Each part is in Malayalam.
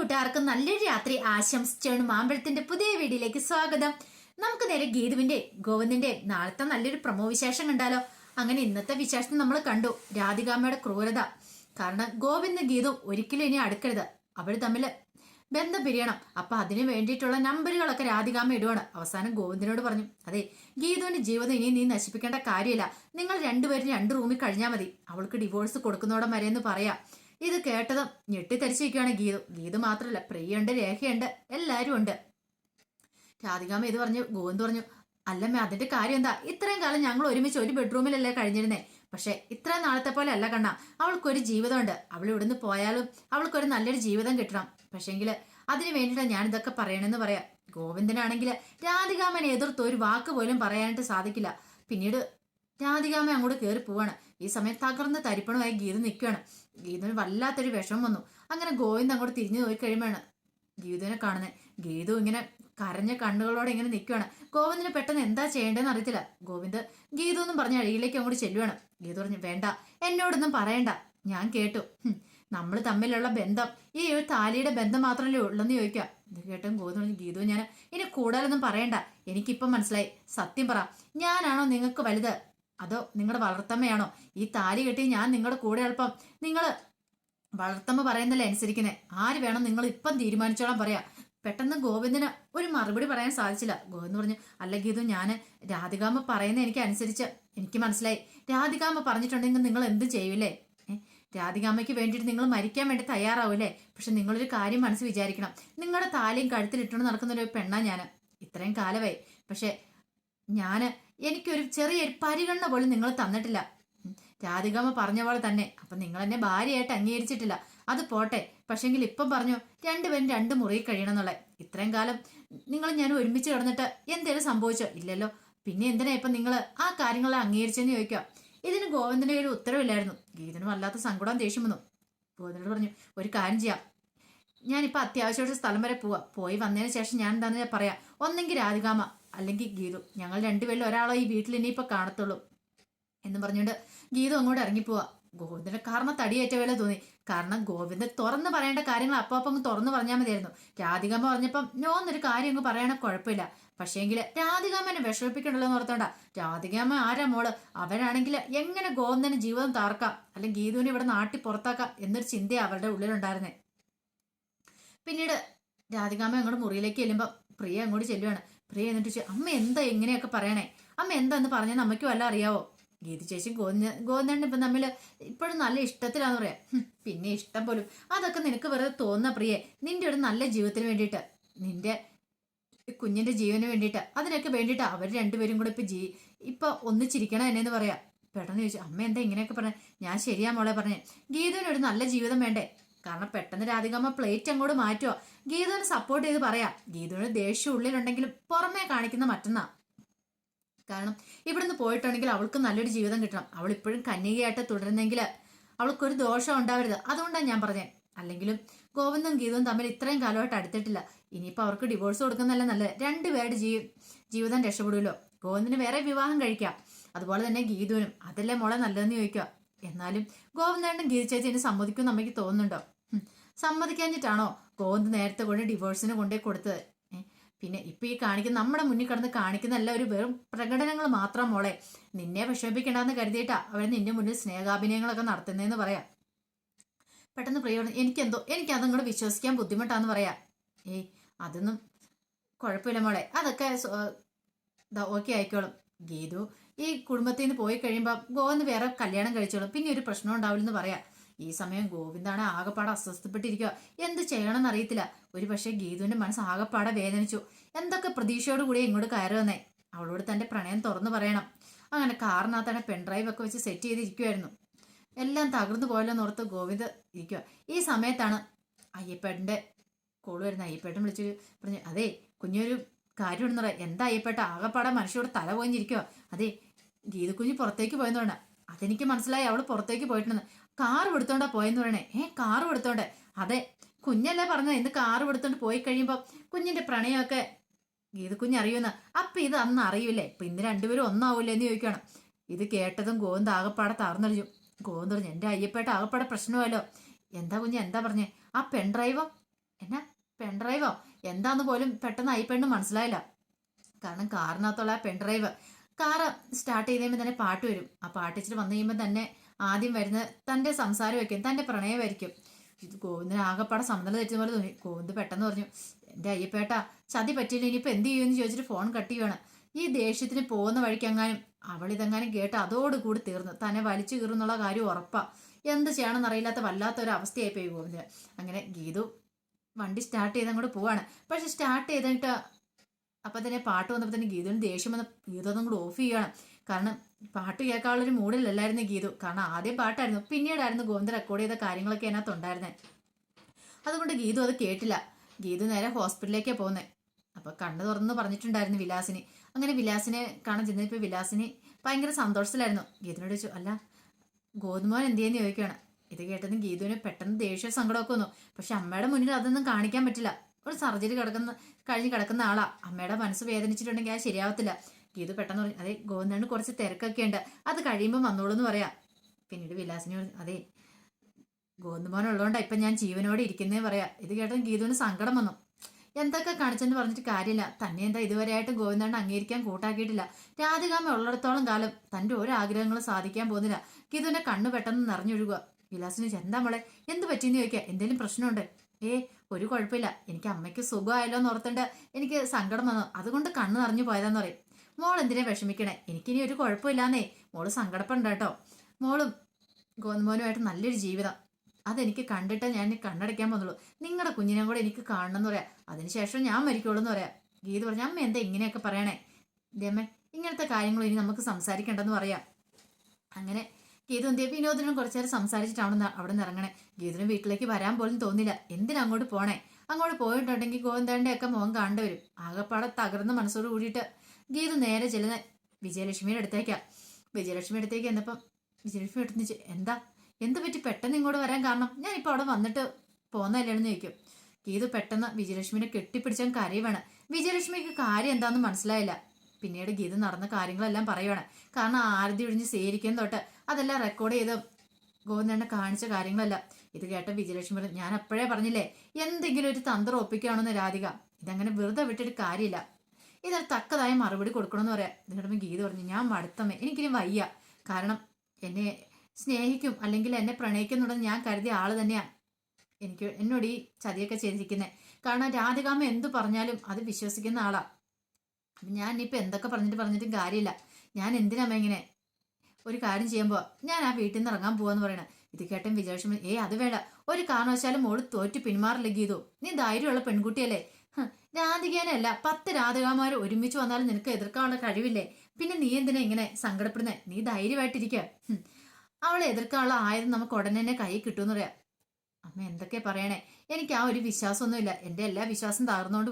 കൂട്ടുകാർക്കും നല്ലൊരു രാത്രി ആശംസിച്ചാണ് മാമ്പഴത്തിന്റെ പുതിയ വീഡിയോയിലേക്ക് സ്വാഗതം. നമുക്ക് നേരെ ഗീതുവിന്റെ ഗോവിന്ദിന്റെ നാളത്തെ നല്ലൊരു പ്രമോ വിശേഷം കണ്ടാലോ? അങ്ങനെ ഇന്നത്തെ വിശേഷം നമ്മൾ കണ്ടു. രാധികാമ്മയുടെ ക്രൂരത. കാരണം ഗോവിന്ദ് ഗീതു ഒരിക്കലും ഇനി അടുക്കരുത്. അവൾ തമ്മിൽ ബന്ധം പിരിയണം. അപ്പൊ അതിന് വേണ്ടിയിട്ടുള്ള നമ്പറുകളൊക്കെ രാധികാമ്മ ഇടുവാണ്. അവസാനം ഗോവിന്ദനോട് പറഞ്ഞു അതെ ഗീതുവിന്റെ ജീവിതം ഇനി നീ നശിപ്പിക്കേണ്ട കാര്യമില്ല. നിങ്ങൾ രണ്ടുപേരും രണ്ട് റൂമിൽ കഴിഞ്ഞാൽ മതി. അവൾക്ക് ഡിവോഴ്സ് കൊടുക്കുന്നോടം വരെ എന്ന് പറയാം. ഇത് കേട്ടതും ഞെട്ടിത്തരിച്ചിരിക്കുകയാണ് ഗീതു. ഗീതു മാത്രമല്ല പ്രിയുണ്ട് രേഖയുണ്ട് എല്ലാവരും ഉണ്ട് രാധികാമ്മ ഇത് പറഞ്ഞു ഗോവിന്ദ് പറഞ്ഞു അല്ലമ്മ അതിന്റെ കാര്യം എന്താ? ഇത്രയും കാലം ഞങ്ങൾ ഒരുമിച്ച് ഒരു ബെഡ്റൂമിലല്ലേ കഴിഞ്ഞിരുന്നേ? പക്ഷെ ഇത്ര നാളത്തെ പോലെ അല്ല കണ്ണ. അവൾക്കൊരു ജീവിതമുണ്ട്. അവൾ ഇവിടുന്ന് പോയാലും അവൾക്കൊരു നല്ലൊരു ജീവിതം കിട്ടണം. പക്ഷെങ്കിൽ അതിന് വേണ്ടിയിട്ടാണ് ഞാൻ ഇതൊക്കെ പറയണമെന്ന് പറയാം. ഗോവിന്ദനാണെങ്കിൽ രാധികാമനെ എതിർത്ത് ഒരു വാക്ക് പോലും പറയാനായിട്ട് സാധിക്കില്ല. പിന്നീട് രാധികാമ്മ അങ്ങോട്ട് കയറി പോവാണ്. ഈ സമയം തകർന്ന് തരിപ്പണമായി ഗീതു നിൽക്കുകയാണ്. ഗീതുവിന് വല്ലാത്തൊരു വിഷമം വന്നു. അങ്ങനെ ഗോവിന്ദ് അങ്ങോട്ട് തിരിഞ്ഞു പോയി കഴിയുമ്പോഴാണ് ഗീതുവിനെ കാണുന്നത്. ഗീതു ഇങ്ങനെ കരഞ്ഞ കണ്ണുകളോടെ ഇങ്ങനെ നിൽക്കുകയാണ്. ഗോവിന്ദിന് പെട്ടെന്ന് എന്താ ചെയ്യേണ്ടതെന്ന് അറിയത്തില്ല. ഗോവിന്ദ് ഗീതു എന്നും പറഞ്ഞ അഴിയിലേക്ക് അങ്ങോട്ട് ചെല്ലുവാണ്. ഗീതു പറഞ്ഞു വേണ്ട എന്നോടൊന്നും പറയണ്ട. ഞാൻ കേട്ടു. നമ്മൾ തമ്മിലുള്ള ബന്ധം ഈ ഒരു താലിയുടെ ബന്ധം മാത്രമല്ലേ ഉള്ളെന്ന് ചോദിക്കാം ഇത് കേട്ടും ഗോവിന്ദ് ഗീതു ഞാൻ ഇനി കൂടുതലൊന്നും പറയണ്ട. എനിക്കിപ്പം മനസ്സിലായി. സത്യം പറ. ഞാനാണോ നിങ്ങൾക്ക് വലുത്? അതോ നിങ്ങളുടെ വളർത്തമ്മയാണോ? ഈ താലി കെട്ടി ഞാൻ നിങ്ങളുടെ കൂടെ അല്പം നിങ്ങൾ വളർത്തമ്മ പറയുന്നല്ലേ അനുസരിക്കുന്നത് ആര് വേണം നിങ്ങൾ ഇപ്പം തീരുമാനിച്ചോളാം പറയാ. പെട്ടെന്ന് ഗോവിന്ദന് ഒരു മറുപടി പറയാൻ സാധിച്ചില്ല. ഗോവിന്ദ് പറഞ്ഞു അല്ലെങ്കിൽ ഇത് ഞാൻ രാധികാമ്മ പറയുന്ന എനിക്ക് അനുസരിച്ച് എനിക്ക് മനസ്സിലായി. രാധികാമ്മ പറഞ്ഞിട്ടുണ്ടെങ്കിൽ നിങ്ങൾ എന്ത് ചെയ്യൂലേ? രാധികാമ്മയ്ക്ക് വേണ്ടിയിട്ട് നിങ്ങൾ മരിക്കാൻ വേണ്ടി തയ്യാറാവൂലേ പക്ഷെ നിങ്ങളൊരു കാര്യം മനസ്സ് വിചാരിക്കണം. നിങ്ങളുടെ താലിയും കഴുത്തിലിട്ടുകൊണ്ട് നടക്കുന്ന ഒരു പെണ്ണാ ഞാൻ ഇത്രയും കാലമായി പക്ഷെ ഞാൻ എനിക്കൊരു ചെറിയൊരു പരിഗണന പോലും നിങ്ങൾ തന്നിട്ടില്ല. രാധികാമ്മ പറഞ്ഞ പോലെ തന്നെ. അപ്പൊ നിങ്ങൾ എന്നെ ഭാര്യയായിട്ട് അംഗീകരിച്ചിട്ടില്ല. അത് പോട്ടെ. പക്ഷെങ്കിൽ ഇപ്പം പറഞ്ഞു രണ്ടുപേരും രണ്ട് മുറി കഴിയണം എന്നുള്ള ഇത്രയും കാലം നിങ്ങൾ ഞാൻ ഒരുമിച്ച് കിടന്നിട്ട് എന്തേലും സംഭവിച്ചോ? ഇല്ലല്ലോ. പിന്നെ എന്തിനാ ഇപ്പം നിങ്ങൾ ആ കാര്യങ്ങളെ അംഗീകരിച്ചെന്ന് ചോദിക്കുക? ഇതിന് ഗോവിന്ദന ഒരു ഉത്തരവില്ലായിരുന്നു. ഗീതന് വല്ലാത്ത സങ്കടം ദേഷ്യം വന്നു. ഗോവിന്ദനോട് പറഞ്ഞു ഒരു കാര്യം ചെയ്യാം. ഞാനിപ്പോൾ അത്യാവശ്യമായിട്ട് സ്ഥലം വരെ പോവാം. പോയി വന്നതിന് ശേഷം ഞാൻ എന്താണെന്ന് പറയാം. ഒന്നെങ്കിൽ രാധികാമ്മ അല്ലെങ്കിൽ ഗീതു ഞങ്ങൾ രണ്ടുപേരിൽ ഒരാളോ ഈ വീട്ടിൽ ഇനിയിപ്പോൾ കാണത്തുള്ളൂ എന്ന് പറഞ്ഞുകൊണ്ട് ഗീതു അങ്ങോട്ട് ഇറങ്ങിപ്പോവാ. ഗോവിന്ദന്റെ കാരണം തടിയേറ്റ പോലെ തോന്നി. കാരണം ഗോവിന്ദൻ തുറന്ന് പറയേണ്ട കാര്യങ്ങൾ അപ്പം അപ്പം തുറന്നു പറഞ്ഞാൽ മതിയായിരുന്നു. രാധികാമ്മ പറഞ്ഞപ്പം നോ എന്നൊരു കാര്യം അങ്ങ് പറയണ കുഴപ്പമില്ല. പക്ഷേങ്കിൽ രാധികാമ്മനെ വിഷമിപ്പിക്കണല്ലോ എന്ന് ഓർത്തോണ്ട. രാധികാമ്മ ആരാ മോൾ? അവരാണെങ്കിൽ എങ്ങനെ ഗോവിന്ദന് ജീവിതം താർക്കാം അല്ലെങ്കിൽ ഗീതുവിനെ ഇവിടെ നാട്ടി പുറത്താക്കാം എന്നൊരു ചിന്തയാണ് അവരുടെ ഉള്ളിലുണ്ടായിരുന്നേ. പിന്നീട് രാധികാമ്മ അങ്ങോട്ട് മുറിയിലേക്ക് ചെല്ലുമ്പോൾ പ്രിയ അങ്ങോട്ട് ചെല്ലുവാണ്. പ്രിയ എന്നിട്ട് അമ്മ എന്താ എങ്ങനെയൊക്കെ പറയണേ? അമ്മ എന്താ എന്ന് പറഞ്ഞാൽ അമ്മയ്ക്ക് വല്ല അറിയാവോ? ഗീതി ചേച്ചി ഗോവിന്ദ ഗോവിന്ദൻ ഇപ്പം തമ്മിൽ ഇപ്പോഴും നല്ല ഇഷ്ടത്തിലാന്ന് പറയാം. പിന്നെ ഇഷ്ടം പോലും. അതൊക്കെ നിനക്ക് വെറുതെ തോന്നുന്ന പ്രിയെ. നിന്റെ ഒരു നല്ല ജീവിതത്തിന് വേണ്ടിയിട്ട്. നിന്റെ കുഞ്ഞിന്റെ ജീവന് വേണ്ടിയിട്ട്. അതിനൊക്കെ വേണ്ടിയിട്ട് അവർ രണ്ടുപേരും കൂടെ ഇപ്പൊ ജീ ഇപ്പൊ ഒന്നിച്ചിരിക്കണം എന്നെന്ന് പറയാം. പെട്ടെന്ന് ചോദിച്ചു അമ്മ എന്താ ഇങ്ങനെയൊക്കെ പറഞ്ഞേ? ഞാൻ ശരിയാ മോളെ പറഞ്ഞേ. ഗീതുവിനൊരു നല്ല ജീവിതം വേണ്ടേ? കാരണം പെട്ടെന്ന് രാധികമ്മ പ്ലേറ്റ് അങ്ങോട്ട് മാറ്റുമോ ഗീതുവിനെ സപ്പോർട്ട് ചെയ്ത് പറയാം ഗീതുവിന് ദേഷ്യം ഉള്ളിലുണ്ടെങ്കിലും പുറമേ കാണിക്കുന്ന മറ്റന്നാ. കാരണം ഇവിടുന്ന് പോയിട്ടുണ്ടെങ്കിൽ അവൾക്ക് നല്ലൊരു ജീവിതം കിട്ടണം. അവൾ ഇപ്പോഴും കന്യകയായിട്ട് തുടരുന്നെങ്കിൽ അവൾക്കൊരു ദോഷം ഉണ്ടാവരുത്. അതുകൊണ്ടാണ് ഞാൻ പറഞ്ഞത് അല്ലെങ്കിലും ഗോവിന്ദും ഗീതവും തമ്മിൽ ഇത്രയും കാലമായിട്ട് അടുത്തിട്ടില്ല. ഇനിയിപ്പോൾ അവർക്ക് ഡിവോഴ്സ് കൊടുക്കുന്നതല്ല നല്ലത്. രണ്ടുപേരുടെ ജീ ജീവിതം രക്ഷപ്പെടുമല്ലോ ഗോവിന്ദിന് വേറെ വിവാഹം കഴിക്കാം. അതുപോലെ തന്നെ ഗീതുവിനും അതല്ലേ മോളെ നല്ലതെന്ന് ചോദിക്കുക? എന്നാലും ഗോവിന്ദനും ഗീത ചേച്ചിന് സമ്മതിക്കും നമുക്ക് തോന്നുന്നുണ്ടോ സമ്മതിക്കാഞ്ഞിട്ടാണോ ഗോവിന്ദ് നേരത്തെ കൊണ്ട് ഡിവോഴ്സിന് കൊണ്ടേ കൊടുത്തത്? പിന്നെ ഇപ്പൊ ഈ കാണിക്കുന്ന നമ്മുടെ മുന്നിൽ കിടന്ന് കാണിക്കുന്ന എല്ലാം ഒരു വെറും പ്രകടനങ്ങൾ മാത്രം മോളെ. നിന്നെ വിഷമിപ്പിക്കണ്ടെന്ന് കരുതിയിട്ടാ അവർ നിന്റെ മുന്നിൽ സ്നേഹാഭിനയങ്ങളൊക്കെ നടത്തുന്നതെന്ന് പറയാം. പെട്ടെന്ന് പ്രിയ എനിക്കെന്തോ എനിക്ക് അതും കൂടെ വിശ്വസിക്കാൻ ബുദ്ധിമുട്ടാന്ന് പറയാ. ഏയ് അതൊന്നും കുഴപ്പമില്ല മോളെ. അതൊക്കെ ഓക്കെ ആയിക്കോളും. ഗീതു ഈ കുടുംബത്തിൽ നിന്ന് പോയി കഴിയുമ്പോൾ ഗോവിന്ദ് വേറെ കല്യാണം കഴിച്ചോളും. പിന്നെ ഒരു പ്രശ്നം ഉണ്ടാവില്ലെന്ന് പറയാം. ഈ സമയം ഗോവിന്ദാണ് ആകെപ്പാടെ അസ്വസ്ഥപ്പെട്ടിരിക്കുക എന്ത് ചെയ്യണമെന്ന് അറിയത്തില്ല. ഒരു പക്ഷേ ഗീതുവിന്റെ മനസ്സ് ആകെപ്പാടെ വേദനിച്ചു. എന്തൊക്കെ പ്രതീക്ഷയോട് കൂടി ഇങ്ങോട്ട് കയറി വന്നേ? അവളോട് തന്റെ പ്രണയം തുറന്നു പറയണം. അങ്ങനെ കാറിനകത്താണ് പെൺഡ്രൈവ് ഒക്കെ വെച്ച് സെറ്റ് ചെയ്തിരിക്കുമായിരുന്നു എല്ലാം തകർന്നു പോയല്ലോ ഓർത്ത് ഗോവിന്ദ് ഇരിക്കുക ഈ സമയത്താണ് അയ്യപ്പേട്ടന്റെ കോൾ വരുന്ന അയ്യപ്പേട്ടൻ വിളിച്ച് പറഞ്ഞു അതെ കുഞ്ഞൊരു കാര്യം ഉണ്ടെന്ന് പറയാം എന്താ അയ്യപ്പേട്ട ആകെപ്പാടെ മനുഷ്യരോട് തല പോയിഞ്ഞിരിക്കുക അതെ ഗീതക്കുഞ്ഞ് പുറത്തേക്ക് പോയെന്ന് അതെനിക്ക് മനസ്സിലായി അവൾ പുറത്തേക്ക് പോയിട്ടുണ്ടെന്ന്. കാർ എടുത്തോണ്ടാ പോയെന്ന് പറയണേ. ഏ കാർ എടുത്തോണ്ട്. അതെ കുഞ്ഞല്ലേ പറഞ്ഞത്? ഇന്ന് കാർ എടുത്തോണ്ട് പോയി കഴിയുമ്പോൾ കുഞ്ഞിന്റെ പ്രണയമൊക്കെ ഗീതക്കുഞ്ഞ് അറിയുമെന്ന്. അപ്പൊ ഇത് അന്ന് അറിയില്ലേ? ഇപ്പൊ ഇന്ന് രണ്ടുപേരും ഒന്നാവൂലേ എന്ന് ചോദിക്കണം ഇത് കേട്ടതും ഗോവിന്ദ് ആകപ്പാടെ തറന്നറിഞ്ഞു ഗോവിന്ദ് പറഞ്ഞു എന്റെ അയ്യപ്പേട്ട ആകപ്പാടെ പ്രശ്നമല്ലോ എന്താ കുഞ്ഞ്? എന്താ പറഞ്ഞേ? ആ പെൺഡ്രൈവോ എന്നാ? പെൺഡ്രൈവോ എന്താന്ന് പോലും പെട്ടെന്ന് ഐ പെണ്ണ് മനസ്സിലായില്ല. കാരണം കാറിനകത്തുള്ള ആ പെൺഡ്രൈവ് കാറ് സ്റ്റാർട്ട് ചെയ്ത് കഴിയുമ്പോൾ തന്നെ പാട്ട് വരും. ആ പാട്ട് ഇച്ചിരി വന്നു കഴിയുമ്പോൾ തന്നെ ആദ്യം വരുന്ന തന്റെ സംസാരമായിരിക്കും തന്റെ പ്രണയമായിരിക്കും. ഇത് ഗോവിന്ദന് ആകെപ്പാടെ സമ്മതം തെറ്റുന്ന പോലെ തോന്നി. ഗോവിന്ദ് പെട്ടെന്ന് പറഞ്ഞു എന്റെ അയ്യപ്പേട്ട ചതി പറ്റിയില്ല? ഇനിയിപ്പോൾ എന്ത് ചെയ്യുമെന്ന് ചോദിച്ചിട്ട് ഫോൺ കട്ട് ചെയ്യുവാണ്. ഈ ദേഷ്യത്തിന് പോകുന്ന വഴിക്ക് വഴിക്കെങ്ങാനും അവളിതെങ്ങാനും കേട്ട് അതോടുകൂടി തീർന്നു. തന്നെ വലിച്ചു കീറുന്നുള്ള കാര്യം ഉറപ്പാണ് എന്ത് ചെയ്യണമെന്ന് അറിയില്ലാത്ത വല്ലാത്തൊരു അവസ്ഥയായി പോയി ഗോവിന്ദന് അങ്ങനെ ഗീതു വണ്ടി സ്റ്റാർട്ട് ചെയ്ത് അങ്ങോട്ട് പോവാണ്. പക്ഷെ സ്റ്റാർട്ട് ചെയ്തിട്ട് അപ്പൊ തന്നെ പാട്ട് വന്നപ്പോൾ തന്നെ ഗീതുവിന് ദേഷ്യം വന്ന ഗീതൊന്നും കൂടെ ഓഫ് ചെയ്യണം കാരണം പാട്ട് കേൾക്കാനുള്ളൊരു മൂഡിലല്ലായിരുന്നു ഗീതു. കാരണം ആദ്യം പാട്ടായിരുന്നു. പിന്നീടായിരുന്നു ഗോവിന്ദ് റെക്കോർഡ് ചെയ്ത കാര്യങ്ങളൊക്കെ അതിനകത്ത് ഉണ്ടായിരുന്നത് അതുകൊണ്ട് ഗീതു അത് കേട്ടില്ല. ഗീതു നേരെ ഹോസ്പിറ്റലിലേക്കാണ് പോകുന്നത് അപ്പൊ കണ്ണു തുറന്ന് പറഞ്ഞിട്ടുണ്ടായിരുന്നു വിലാസിനി. അങ്ങനെ വിലാസിനെ കാണാൻ ചെന്നപ്പോൾ വിലാസിനി ഭയങ്കര സന്തോഷത്തിലായിരുന്നു. ഗീതിനോട് ചോദിച്ചു അല്ല ഗോതുമോൻ എന്ത് ചെയ്യുന്ന? ചോദിക്കുകയാണ് ഇത് കേട്ടതും ഗീതുവിന് പെട്ടെന്ന് ദേഷ്യ സങ്കടമൊക്കെ വന്നു. പക്ഷെ അമ്മയുടെ മുന്നിൽ അതൊന്നും കാണിക്കാൻ പറ്റില്ല. ഒരു സർജറി കിടക്കുന്ന കഴിഞ്ഞ് കിടക്കുന്ന ആളാ. അമ്മയുടെ മനസ്സ് വേദനിച്ചിട്ടുണ്ടെങ്കിൽ അത് ശരിയാവത്തില്ല. ഗീതു പെട്ടെന്ന് പറഞ്ഞു അതെ ഗോവിന്ദന് കുറച്ച് തിരക്കൊക്കെ ഉണ്ട്. അത് കഴിയുമ്പോൾ വന്നോളൂ എന്ന് പറയാം. പിന്നീട് വിലാസിനി അതെ ഗോവിന്ദമോൻ ഉള്ളതുകൊണ്ടാണ് ഇപ്പം ഞാൻ ജീവനോടെ ഇരിക്കുന്നേ പറയാ. ഇത് കേട്ടതും ഗീതുവിന് സങ്കടം വന്നു. എന്തൊക്കെ കാണിച്ചെന്ന് പറഞ്ഞിട്ട് കാര്യമില്ല. തന്നെ എന്താ ഇതുവരെയായിട്ടും ഗോവിന്ദണ്ണ അംഗീകരിക്കാൻ കൂട്ടാക്കിയിട്ടില്ല. രാധികാമ ഉള്ളിടത്തോളം കാലം തന്റെ ഓരോ ആഗ്രഹങ്ങളും സാധിക്കാൻ പോകുന്നില്ല. ഗീതുവിന്റെ കണ്ണ് പെട്ടെന്ന് നിറഞ്ഞൊഴുകുക. വിലാസിന് എന്താ മോളെ? എന്ത് പറ്റിയെന്ന് ചോദിക്കുക. എന്തെങ്കിലും പ്രശ്നമുണ്ട്? ഏ ഒരു കുഴപ്പമില്ല. എനിക്ക് അമ്മയ്ക്ക് സുഖമായല്ലോ എന്ന് ഓർത്തണ്ട് എനിക്ക് സങ്കടം വന്നു. അതുകൊണ്ട് കണ്ണ് നിറഞ്ഞു പോയതാന്ന് പറയും. മോൾ എന്തിനാ വിഷമിക്കണേ? എനിക്കിനി ഒരു കുഴപ്പമില്ലാന്നേ. മോൾ സങ്കടപ്പുണ്ട് കേട്ടോ. മോളും ഗോതമോനുമായിട്ട് നല്ലൊരു ജീവിതം. അതെനിക്ക് കണ്ടിട്ട് ഞാൻ കണ്ണടയ്ക്കാൻ പോകുന്നുള്ളൂ. നിങ്ങളുടെ കുഞ്ഞിനെ കൂടെ എനിക്ക് കാണണം എന്ന് പറയാം. അതിനുശേഷം ഞാൻ മരിക്കുള്ളൂ എന്ന് പറയാം. ഗീത പറഞ്ഞു അമ്മ എന്താ ഇങ്ങനെയൊക്കെ പറയണേ? ഇതേ അമ്മ ഇങ്ങനത്തെ കാര്യങ്ങൾ ഇനി നമുക്ക് സംസാരിക്കേണ്ടെന്ന് പറയാം. അങ്ങനെ ഗീതു എന്ത് ചെയ്യും? വിനോദിനും കുറച്ചു നേരം സംസാരിച്ചിട്ട് അവിടെ നിന്ന് ഇറങ്ങണേ. ഗീതുവിന് വീട്ടിലേക്ക് വരാൻ പോലും തോന്നില്ല എന്തിനാ അങ്ങോട്ട് പോണേ? അങ്ങോട്ട് പോയിട്ടുണ്ടെങ്കിൽ ഗോവിന്ദന്റെ ഒക്കെ മുഖം കാണേണ്ടി വരും. ആകെപ്പാടെ തകർന്ന മനസ്സോട് കൂടിയിട്ട് ഗീതു നേരെ ചെല്ലുന്ന വിജയലക്ഷ്മിയുടെ അടുത്തേക്കാ. വിജയലക്ഷ്മി അടുത്തേക്ക് എന്നപ്പം വിജയലക്ഷ്മി എടുത്ത് എന്താ? എന്ത് പറ്റി? പെട്ടെന്ന് ഇങ്ങോട്ട് വരാൻ കാരണം? ഞാൻ ഇപ്പൊ അവിടെ വന്നിട്ട് പോന്നല്ലേന്ന് ചോദിക്കും. ഗീതു പെട്ടെന്ന് വിജയലക്ഷ്മിനെ കെട്ടിപ്പിടിച്ചാൽ കരയുവാണ്. വിജയലക്ഷ്മിക്ക് കാര്യം എന്താണെന്ന് മനസ്സിലായില്ല. പിന്നീട് ഗീത നടന്ന കാര്യങ്ങളെല്ലാം പറയുവാണ്. കാരണം ആരതി ഒഴിഞ്ഞ് സ്വീകരിക്കുന്ന തൊട്ട് അതെല്ലാം റെക്കോർഡ് ചെയ്ത് ഗോവിന്ദണ്ണ കാണിച്ച കാര്യങ്ങളല്ല. ഇത് കേട്ട വിജയലക്ഷ്മി പറഞ്ഞു, ഞാൻ അപ്പോഴേ പറഞ്ഞില്ലേ എന്തെങ്കിലും ഒരു തന്ത്രം ഒപ്പിക്കുകയാണെന്ന് രാധിക. ഇതങ്ങനെ വെറുതെ വിട്ടിട്ട് കാര്യമില്ല. ഇതിന് തക്കതായ മറുപടി കൊടുക്കണമെന്ന് പറയാം. ഇതിനിടമ്പ് ഗീത പറഞ്ഞു ഞാൻ മടുത്തമ്മേ എനിക്കിനി വയ്യ. കാരണം എന്നെ സ്നേഹിക്കും അല്ലെങ്കിൽ എന്നെ പ്രണയിക്കുന്നുണ്ടെന്ന് ഞാൻ കരുതിയ ആൾ തന്നെയാണ് എനിക്ക് എന്നോട് ഈ ചതിയൊക്കെ ചെയ്തിരിക്കുന്നത് കാരണം രാധികാമ്മ എന്തു പറഞ്ഞാലും അത് വിശ്വസിക്കുന്ന ആളാണ് ഞാൻ ഇനിയിപ്പോൾ എന്തൊക്കെ പറഞ്ഞിട്ട് പറഞ്ഞിട്ടും കാര്യമില്ല. ഞാൻ എന്തിനാമ്മ ഇങ്ങനെ ഒരു കാര്യം ചെയ്യുമ്പോൾ ഞാൻ ആ വീട്ടിൽ നിന്ന് ഇറങ്ങാൻ പോവാന്ന് പറയണ. ഇത് കേട്ടും വിജയലക്ഷ്മി ഏ അത് വേണ്ട. ഒരു കാരണവശാലും മോൾ തോറ്റ് പിന്മാറില്ല ഗീതു നീ ധൈര്യമുള്ള പെൺകുട്ടിയല്ലേ. രാധികേനല്ല പത്ത് രാധികാമാർ ഒരുമിച്ച് വന്നാലും നിനക്ക് എതിർക്കാനുള്ള കഴിവില്ലേ? പിന്നെ നീ എന്തിനാ ഇങ്ങനെ സങ്കടപ്പെടുന്നേ? നീ ധൈര്യമായിട്ടിരിക്കുക. അവളെ എതിർക്കാനുള്ള ആയുധം നമുക്ക് ഉടനെ തന്നെ കൈ കിട്ടുമെന്ന് പറയാം. അമ്മ എന്തൊക്കെ പറയണേ? എനിക്ക് ആ ഒരു വിശ്വാസമൊന്നുമില്ല. എന്റെ എല്ലാ വിശ്വാസം താർന്നുകൊണ്ട്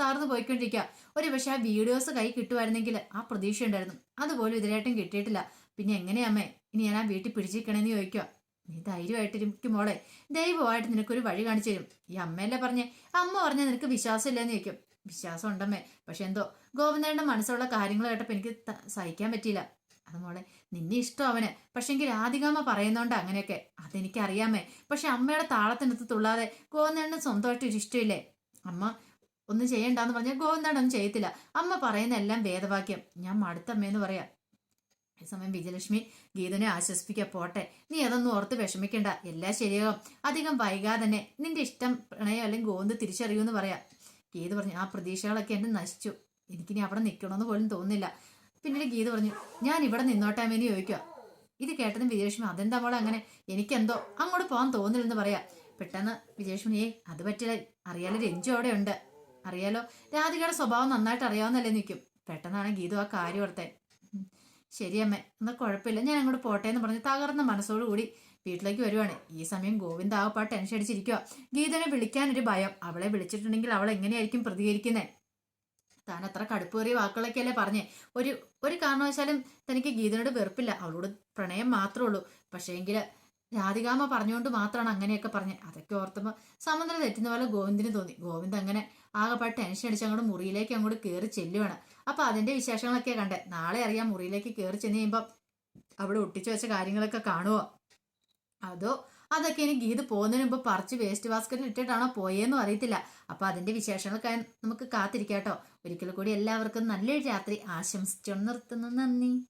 താർന്നു പോയിക്കൊണ്ടിരിക്കുക ഒരു പക്ഷെ ആ വീഡിയോസ് കൈ കിട്ടുമായിരുന്നെങ്കിൽ ആ പ്രതീക്ഷ ഉണ്ടായിരുന്നു അതുപോലും ഇതിലായിട്ടും കിട്ടിയിട്ടില്ല. പിന്നെ എങ്ങനെയമ്മേ ഇനി ഞാൻ ആ വീട്ടിൽ പിടിച്ചിരിക്കണേന്ന് ചോദിക്കുക നീ ധൈര്യമായിട്ടിരിക്കും മോളെ. ദൈവമായിട്ട് നിനക്കൊരു വഴി കാണിച്ചു തരും. ഈ അമ്മയല്ലേ പറഞ്ഞേ? അമ്മ പറഞ്ഞ നിനക്ക് വിശ്വാസം ഇല്ലെന്ന് ചോദിക്കും. വിശ്വാസം ഉണ്ടമ്മേ പക്ഷെ എന്തോ? ഗോവിന്ദന്റെ മനസ്സുള്ള കാര്യങ്ങൾ കേട്ടപ്പോൾ എനിക്ക് സഹിക്കാൻ പറ്റിയില്ല. അത് മോളെ നിന്നെ ഇഷ്ടം അവന്. പക്ഷെങ്കിൽ രാധികാമ്മ പറയുന്നോണ്ട് അങ്ങനെയൊക്കെ. അതെനിക്കറിയാമേ. പക്ഷെ അമ്മയുടെ താളത്തിനടുത്ത് തുള്ളാതെ ഗോവിന്ദന് സ്വന്തമായിട്ട് ഒരു ഇഷ്ടമില്ലേ? അമ്മ ഒന്നും ചെയ്യണ്ടെന്ന് പറഞ്ഞാൽ ഗോവിന്ദനൊന്നും ചെയ്യത്തില്ല. അമ്മ പറയുന്ന എല്ലാം വേദവാക്യം. ഞാൻ മടുത്തമ്മയെന്ന് പറയാം. ഈ സമയം വിജയലക്ഷ്മി ഗീതനെ ആശ്വസിപ്പിക്കുക പോട്ടെ. നീ അതൊന്നും ഓർത്ത് വിഷമിക്കണ്ട. എല്ലാം ശരിയാകും അധികം വൈകാതെ തന്നെ നിന്റെ ഇഷ്ടം പ്രണയം അല്ലെങ്കിൽ ഗോന്ത് തിരിച്ചറിയൂന്ന് പറയാം. ഗീത പറഞ്ഞു ആ പ്രതീക്ഷകളൊക്കെ എന്നെ നശിച്ചു. എനിക്കിനി അവിടെ നിൽക്കണമെന്ന് പോലും തോന്നുന്നില്ല. പിന്നീട് ഗീത പറഞ്ഞു ഞാൻ ഇവിടെ നിന്നോട്ടാ മേനി ചോദിക്കുക. ഇത് കേട്ടതും വിജയലക്ഷ്മി അതെന്താ മോളെ അങ്ങനെ? എനിക്കെന്തോ അങ്ങോട്ട് പോകാൻ തോന്നില്ലെന്ന് പറയാം. പെട്ടെന്ന് വിജയലക്ഷ്മി ഏ അത് പറ്റില്ല. അറിയാലോ രഞ്ജു അവിടെ ഉണ്ട്. അറിയാലോ? രാധികയുടെ സ്വഭാവം നന്നായിട്ട് അറിയാവുന്നല്ലേ നിൽക്കും പെട്ടെന്നാണ് ഗീതു ആ കാര്യം ഓർത്തെ. ഉം. ശരി അമ്മ എന്നാൽ കുഴപ്പമില്ല. ഞാൻ അങ്ങോട്ട് പോട്ടെ എന്ന് പറഞ്ഞ് തകർന്ന മനസ്സോടുകൂടി വീട്ടിലേക്ക് വരുവാണ്. ഈ സമയം ഗോവിന്ദ് പാ ടെൻഷൻ അടിച്ചിരിക്കുക ഗീതനെ വിളിക്കാനൊരു ഭയം. അവളെ വിളിച്ചിട്ടുണ്ടെങ്കിൽ അവൾ എങ്ങനെയായിരിക്കും പ്രതികരിക്കുന്നത് താൻ അത്ര കടുപ്പേറിയ വാക്കുകളൊക്കെയല്ലേ പറഞ്ഞേ. ഒരു ഒരു കാരണവശാലും തനിക്ക് ഗീതനോട് വെറുപ്പില്ല. അവളോട് പ്രണയം മാത്രമേ ഉള്ളൂ. പക്ഷേങ്കിൽ രാധികാമ്മ പറഞ്ഞുകൊണ്ട് മാത്രമാണ് അങ്ങനെയൊക്കെ പറഞ്ഞത് അതൊക്കെ ഓർത്തുമ്പോൾ സമുദ്രം തെറ്റുന്ന പോലെ ഗോവിന്ദിന് തോന്നി. ഗോവിന്ദ് അങ്ങനെ ആകെപ്പാട് ടെൻഷൻ അടിച്ച് അങ്ങോട്ട് മുറിയിലേക്ക് അങ്ങോട്ട് കയറി ചെല്ലുവാണ്. അപ്പൊ അതിന്റെ വിശേഷങ്ങളൊക്കെ കണ്ടേ. നാളെ അറിയാം മുറിയിലേക്ക് കയറി ചെന്ന് കഴിയുമ്പോൾ അവിടെ ഒട്ടിച്ചു വെച്ച കാര്യങ്ങളൊക്കെ കാണുമോ അതോ അതൊക്കെ ഇനി ഗീത് പോകുന്നതിന് മുമ്പ് പറിച്ച് വേസ്റ്റ് ബാസ്ക്കറ്റിൽ ഇട്ടിട്ടാണോ പോയെന്നും അറിയത്തില്ല. അപ്പൊ അതിന്റെ വിശേഷങ്ങൾക്കായി നമുക്ക് കാത്തിരിക്കാട്ടോ. ഒരിക്കൽ കൂടി എല്ലാവർക്കും നല്ലൊരു രാത്രി. ആശംസിച്ചു നിർത്തുന്നു. നന്ദി.